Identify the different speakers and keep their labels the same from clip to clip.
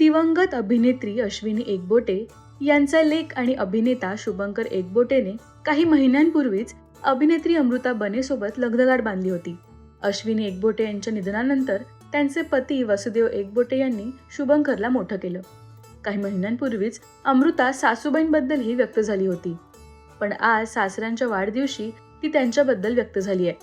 Speaker 1: दिवंगत अभिनेत्री अश्विनी एकबोटे यांचा लेख आणि अभिनेता शुभंकर एकबोटेने काही महिन्यांपूर्वीच अभिनेत्री अमृता बनेसोबत लग्नगाठ बांधली होती. अश्विनी एकबोटे यांच्या निधनानंतर त्यांचे पती वसुदेव एकबोटे यांनी शुभंकरला मोठं केलं. काही महिन्यांपूर्वीच अमृता सासूबाईंबद्दलही व्यक्त झाली होती. पण आज सासऱ्यांच्या वाढदिवशी ती त्यांच्याबद्दल व्यक्त झाली आहे.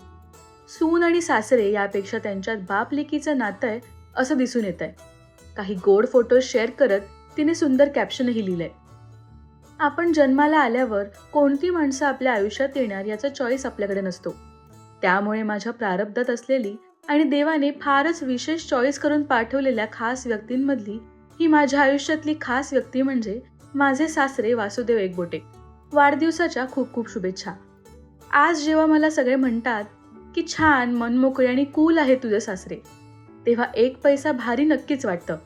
Speaker 1: सून आणि सासरे यापेक्षा त्यांच्यात बाप लेकीचं नातं आहे असं दिसून येत आहे काही गोड फोटो शेअर करत तिने सुंदर कॅप्शनही लिहिलंय आपण जन्माला आल्यावर कोणती माणसं आपल्या आयुष्यात येणार याचा चॉईस आपल्याकडे नसतो. त्यामुळे माझ्या प्रारब्धात असलेली आणि देवाने फारच विशेष चॉईस करून पाठवलेल्या खास व्यक्तींमधली ही माझ्या आयुष्यातली खास व्यक्ती म्हणजे माझे सासरे वासुदेव एकबोटे. वाढदिवसाच्या खूप खूप शुभेच्छा. आज जेव्हा मला सगळे म्हणतात की छान मनमोकळे आणि कूल आहे तुझे सासरे तेव्हा एक पैसा भारी नक्कीच वाटतं.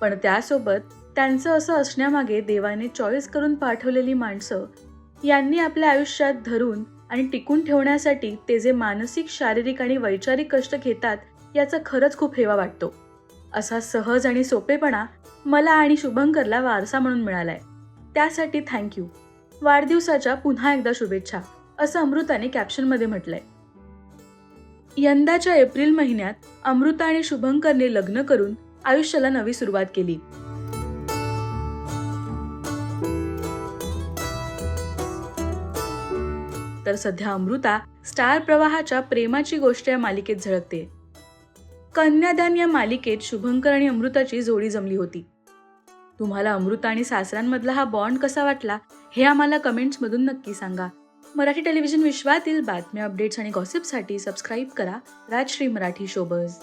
Speaker 1: पण त्यासोबत त्यांचं असं असण्यामागे देवाने चॉईस करून पाठवलेली माणसं यांनी आपल्या आयुष्यात धरून आणि टिकून ठेवण्यासाठी ते जे मानसिक शारीरिक आणि वैचारिक कष्ट घेतात याचा खरंच खूप हेवा वाटतो. असा सहज आणि सोपेपणा मला आणि शुभंकरला वारसा म्हणून मिळालाय. त्यासाठी थँक्यू वाढदिवसाच्या पुन्हा एकदा शुभेच्छा असं अमृताने कॅप्शनमध्ये म्हटलंय. यंदाच्या एप्रिल महिन्यात अमृता आणि शुभंकरने लग्न करून आयुष्याला नवी सुरुवात केली. तर सध्या अमृता स्टार प्रवाहाच्या प्रेमाची गोष्ट या मालिकेत झळकते. कन्यादान या मालिकेत शुभंकर आणि अमृताची जोडी जमली होती. तुम्हाला अमृता आणि सासऱ्यांमधला हा बॉन्ड कसा वाटला हे आम्हाला कमेंट्समधून नक्की सांगा. मराठी टेलिव्हिजन विश्वातील बातम्या अपडेट्स आणि गॉसिपसाठी सबस्क्राईब करा राजश्री मराठी शोबर्स